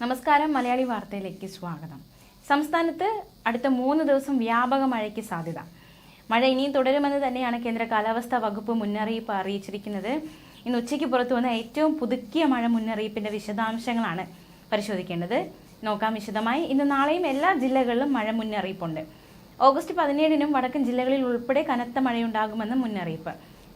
നമസ്കാരം മലയാളി വാർത്തയിലേക്ക് സ്വാഗതം. സംസ്ഥാനത്ത് അടുത്ത മൂന്ന് ദിവസം വ്യാപക മഴയ്ക്ക് സാധ്യത. മഴ ഇനിയും തുടരുമെന്ന് തന്നെയാണ് കേന്ദ്ര കാലാവസ്ഥാ വകുപ്പ് മുന്നറിയിപ്പ് അറിയിച്ചിരിക്കുന്നത്. ഇന്ന് ഉച്ചയ്ക്ക് പുറത്തു വന്ന ഏറ്റവും പുതുക്കിയ മഴ മുന്നറിയിപ്പിന്റെ വിശദാംശങ്ങളാണ് പരിശോധിക്കേണ്ടത്. നോക്കാം വിശദമായി. ഇന്ന് നാളെയും എല്ലാ ജില്ലകളിലും മഴ മുന്നറിയിപ്പുണ്ട്. ഓഗസ്റ്റ് പതിനേഴിനും വടക്കൻ ജില്ലകളിൽ ഉൾപ്പെടെ കനത്ത മഴയുണ്ടാകുമെന്ന് മുന്നറിയിപ്പ്.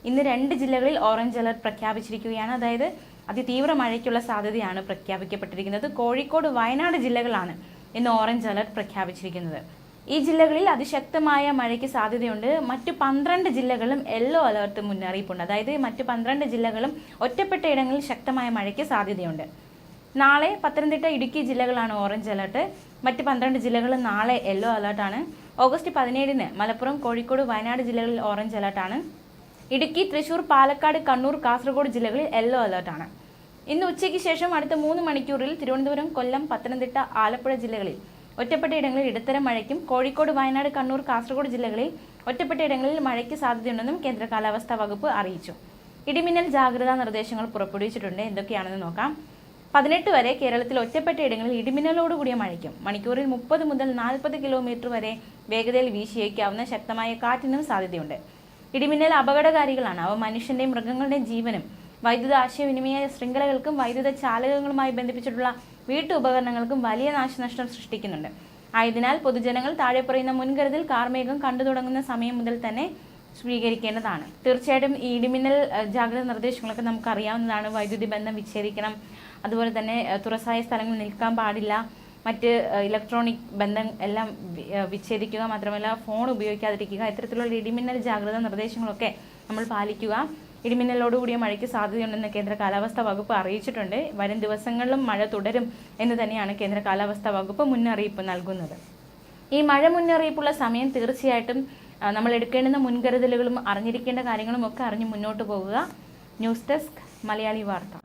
ഇന്ന് രണ്ട് ജില്ലകളിൽ ഓറഞ്ച് അലർട്ട് പ്രഖ്യാപിച്ചിരിക്കുകയാണ്. അതായത് അതിതീവ്ര മഴയ്ക്കുള്ള സാധ്യതയാണ് പ്രഖ്യാപിക്കപ്പെട്ടിരിക്കുന്നത്. കോഴിക്കോട് വയനാട് ജില്ലകളാണ് ഇന്ന് ഓറഞ്ച് അലർട്ട് പ്രഖ്യാപിച്ചിരിക്കുന്നത്. ഈ ജില്ലകളിൽ അതിശക്തമായ മഴയ്ക്ക് സാധ്യതയുണ്ട്. മറ്റു പന്ത്രണ്ട് ജില്ലകളും യെല്ലോ അലർട്ട് മുന്നറിയിപ്പുണ്ട്. അതായത് മറ്റു പന്ത്രണ്ട് ജില്ലകളും ഒറ്റപ്പെട്ട ഇടങ്ങളിൽ ശക്തമായ മഴയ്ക്ക് സാധ്യതയുണ്ട്. നാളെ പത്തനംതിട്ട ഇടുക്കി ജില്ലകളാണ് ഓറഞ്ച് അലർട്ട്. മറ്റ് പന്ത്രണ്ട് ജില്ലകൾ നാളെ യെല്ലോ അലർട്ടാണ്. ഓഗസ്റ്റ് പതിനേഴിന് മലപ്പുറം കോഴിക്കോട് വയനാട് ജില്ലകളിൽ ഓറഞ്ച് അലർട്ടാണ്. ഇടുക്കി തൃശൂർ പാലക്കാട് കണ്ണൂർ കാസർഗോഡ് ജില്ലകളിൽ യെല്ലോ ആണ്. ഇന്ന് ഉച്ചയ്ക്ക് ശേഷം അടുത്ത മൂന്ന് മണിക്കൂറിൽ തിരുവനന്തപുരം കൊല്ലം പത്തനംതിട്ട ആലപ്പുഴ ജില്ലകളിൽ ഒറ്റപ്പെട്ട ഇടങ്ങളിൽ ഇടത്തരം മഴയ്ക്കും കോഴിക്കോട് വയനാട് കണ്ണൂർ കാസർഗോഡ് ജില്ലകളിൽ ഒറ്റപ്പെട്ട ഇടങ്ങളിൽ മഴയ്ക്ക് സാധ്യതയുണ്ടെന്നും കേന്ദ്ര കാലാവസ്ഥാ വകുപ്പ് അറിയിച്ചു. ഇടിമിന്നൽ ജാഗ്രതാ നിർദ്ദേശങ്ങൾ പുറപ്പെടുവിച്ചിട്ടുണ്ട്. എന്തൊക്കെയാണെന്ന് നോക്കാം. പതിനെട്ട് വരെ കേരളത്തിൽ ഒറ്റപ്പെട്ട ഇടങ്ങളിൽ ഇടിമിന്നലോടുകൂടിയ മഴയ്ക്കും മണിക്കൂറിൽ മുപ്പത് മുതൽ നാൽപ്പത് കിലോമീറ്റർ വരെ വേഗതയിൽ വീശിയേക്കാവുന്ന ശക്തമായ കാറ്റിനും സാധ്യതയുണ്ട്. ഇടിമിന്നൽ അപകടകാരികളാണ്. അവ മനുഷ്യന്റെയും മൃഗങ്ങളുടെയും ജീവനും. വൈദ്യുത ആശയവിനിമയ ശൃംഖലകൾക്കും വൈദ്യുത ചാലകങ്ങളുമായി ബന്ധിപ്പിച്ചിട്ടുള്ള വീട്ടുപകരണങ്ങൾക്കും വലിയ നാശനഷ്ടം സൃഷ്ടിക്കുന്നുണ്ട്. ആയതിനാൽ പൊതുജനങ്ങൾ താഴെ പറയുന്ന മുൻകരുതൽ കാർമേഘം കണ്ടു തുടങ്ങുന്ന സമയം മുതൽ തന്നെ സ്വീകരിക്കേണ്ടതാണ്. തീർച്ചയായിട്ടും ഈ ഇടിമിന്നൽ ജാഗ്രത നിർദ്ദേശങ്ങളൊക്കെ നമുക്ക് അറിയാവുന്നതാണ് വൈദ്യുതി ബന്ധം വിച്ഛേദിക്കണം. അതുപോലെ തന്നെ തുറസായ സ്ഥലങ്ങളിൽ നിൽക്കാൻ പാടില്ല. മറ്റ് ഇലക്ട്രോണിക് ബന്ധം എല്ലാം വിച്ഛേദിക്കുക മാത്രമല്ല ഫോൺ ഉപയോഗിക്കാതിരിക്കുക ഇത്തരത്തിലുള്ള ഇടിമിന്നൽ ജാഗ്രത നിർദ്ദേശങ്ങളൊക്കെ നമ്മൾ പാലിക്കുക. ഇടിമിന്നലോടുകൂടിയ മഴയ്ക്ക് സാധ്യതയുണ്ടെന്ന് കേന്ദ്ര കാലാവസ്ഥാ വകുപ്പ് അറിയിച്ചിട്ടുണ്ട്. വരും ദിവസങ്ങളിലും മഴ തുടരും എന്ന് തന്നെയാണ് കേന്ദ്ര കാലാവസ്ഥാ വകുപ്പ് മുന്നറിയിപ്പ് നൽകുന്നത്. ഈ മഴ മുന്നറിയിപ്പുള്ള സമയം തീർച്ചയായിട്ടും നമ്മൾ എടുക്കേണ്ടുന്ന മുൻകരുതലുകളും അറിഞ്ഞിരിക്കേണ്ട കാര്യങ്ങളും ഒക്കെ അറിഞ്ഞ് മുന്നോട്ട് പോകുക ന്യൂസ് ഡെസ്ക് മലയാളി വാർത്ത.